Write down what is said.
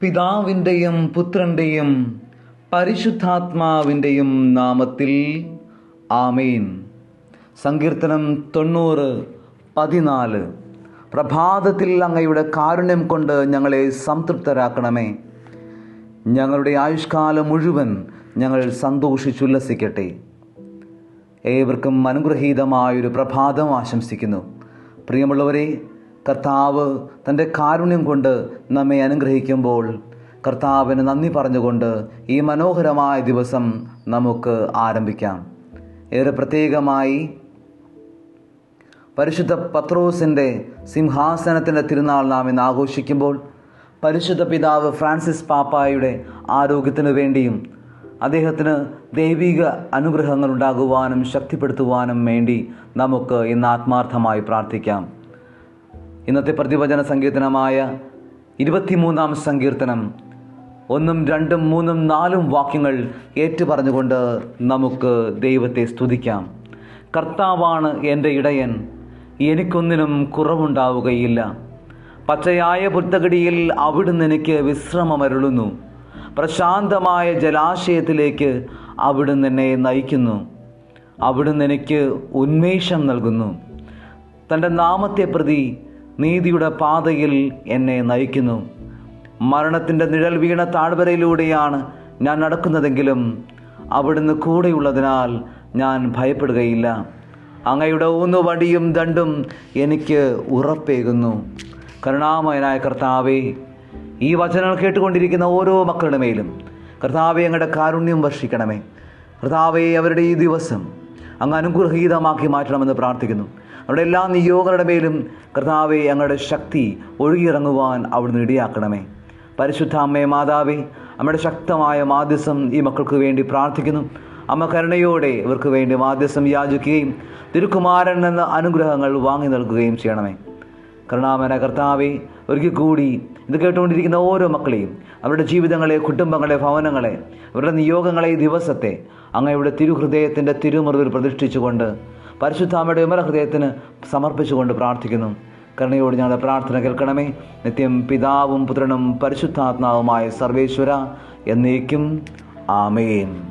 പിതാവിന്റെയും പുത്രന്റെയും പരിശുദ്ധാത്മാവിന്റെയും നാമത്തിൽ ആമേൻ. സങ്കീർത്തനം തൊണ്ണൂറ് പതിനാല്. പ്രഭാതത്തിൽ അങ്ങയുടെ കാരുണ്യം കൊണ്ട് ഞങ്ങളെ സംതൃപ്തരാക്കണമേ. ഞങ്ങളുടെ ആയുഷ്കാലം മുഴുവൻ ഞങ്ങൾ സന്തോഷിച്ചുല്ലസിക്കട്ടെ. ഏവർക്കും അനുഗ്രഹീതമായൊരു പ്രഭാതം ആശംസിക്കുന്നു. പ്രിയമുള്ളവരെ കർത്താവ് തന്റെ കാരുണ്യം കൊണ്ട് നമ്മെ അനുഗ്രഹിക്കുമ്പോൾ കർത്താവിന് നന്ദി പറഞ്ഞുകൊണ്ട് ഈ മനോഹരമായ ദിവസം നമുക്ക് ആരംഭിക്കാം. ഏറെ പ്രത്യേകമായി പരിശുദ്ധ പത്രോസിന്റെ സിംഹാസനത്തിന്റെ തിരുനാൾ നാം ഇന്ന് ആഘോഷിക്കുമ്പോൾ പരിശുദ്ധ പിതാവ് ഫ്രാൻസിസ് പാപ്പായുടെ ആരോഗ്യത്തിനു വേണ്ടിയും അദ്ദേഹത്തിന് ദൈവിക അനുഗ്രഹങ്ങൾ ഉണ്ടാകുവാനും ശക്തിപ്പെടുത്തുവാനും വേണ്ടി നമുക്ക് ഇന്ന് ആത്മാർത്ഥമായി പ്രാർത്ഥിക്കാം. ഇന്നത്തെ പ്രതിവചന സങ്കീർത്തനമായ ഇരുപത്തിമൂന്നാം സങ്കീർത്തനം. ഒന്നും രണ്ടും മൂന്നും നാലും വാക്യങ്ങൾ ഏറ്റുപറഞ്ഞുകൊണ്ട് നമുക്ക് ദൈവത്തെ സ്തുതിക്കാം. കർത്താവാണ് എന്റെ ഇടയൻ എനിക്കൊന്നിനും കുറവുണ്ടാവുകയില്ല. പച്ചയായ പുത്തകടിയിൽ അവിടുന്ന് എനിക്ക് വിശ്രമമരുളുന്നു. പ്രശാന്തമായ ജലാശയത്തിലേക്ക് അവിടുന്ന് എന്നെ നയിക്കുന്നു. അവിടുന്ന് എനിക്ക് ഉന്മേഷം നൽകുന്നു. തന്റെ നാമത്തെ പ്രതി നീതിയുടെ പാതയിൽ എന്നെ നയിക്കുന്നു. മരണത്തിന്റെ നിഴൽ വീണ താഴ്വരയിലൂടെയാണ് ഞാൻ നടക്കുന്നതെങ്കിലും അവിടുന്ന് കൂടെയുള്ളതിനാൽ ഞാൻ ഭയപ്പെടുകയില്ല. അങ്ങയുടെ ഊന്ന് വടിയും ദണ്ടും എനിക്ക് ഉറപ്പേകുന്നു. കരുണാമയനായ കർത്താവേ ഈ വചനങ്ങൾ കേട്ടുകൊണ്ടിരിക്കുന്ന ഓരോ മക്കളുടെ മേലും കർത്താവെ അങ്ങയുടെ കാരുണ്യം വർഷിക്കണമേ. കർത്താവെ അവരുടെ ഈ ദിവസം അങ്ങ് അനുഗ്രഹീതമാക്കി മാറ്റണമെന്ന് പ്രാർത്ഥിക്കുന്നു. അവരുടെ എല്ലാ നിയോഗങ്ങളുടെ മേലും കർത്താവെ അങ്ങയുടെ ശക്തി ഒഴുകിയിറങ്ങുവാൻ അവിടുന്ന് ഇടയാക്കണമേ. പരിശുദ്ധ അമ്മേ മാതാവേ അമ്മയുടെ ശക്തമായ മാധ്യസം ഈ മക്കൾക്ക് വേണ്ടി പ്രാർത്ഥിക്കുന്നു. അമ്മ കരുണയോടെ ഇവർക്ക് വേണ്ടി മാധ്യസം യാചിക്കുകയും തിരുക്കുമാരൻ എന്ന അനുഗ്രഹങ്ങൾ വാങ്ങി നൽകുകയും ചെയ്യണമേ. കരുണാമന കർത്താവെ ഒരിക്കൽ കൂടി ഇത് കേട്ടുകൊണ്ടിരിക്കുന്ന ഓരോ മക്കളെയും അവരുടെ ജീവിതങ്ങളെ കുടുംബങ്ങളെ ഭവനങ്ങളെ അവരുടെ നിയോഗങ്ങളെ ഈ ദിവസത്തെ അങ്ങയുടെ തിരുഹൃദയത്തിന്റെ തിരുമുറിവിൽ പ്രതിഷ്ഠിച്ചുകൊണ്ട് പരിശുദ്ധാമയുടെ വിമല ഹൃദയത്തിന് സമർപ്പിച്ചുകൊണ്ട് പ്രാർത്ഥിക്കുന്നു. കരുണയോട് ഞങ്ങളുടെ പ്രാർത്ഥന കേൾക്കണമേ. നിത്യം പിതാവും പുത്രനും പരിശുദ്ധാത്മാവുമായ സർവേശ്വര എന്നേക്കും. ആമേൻ.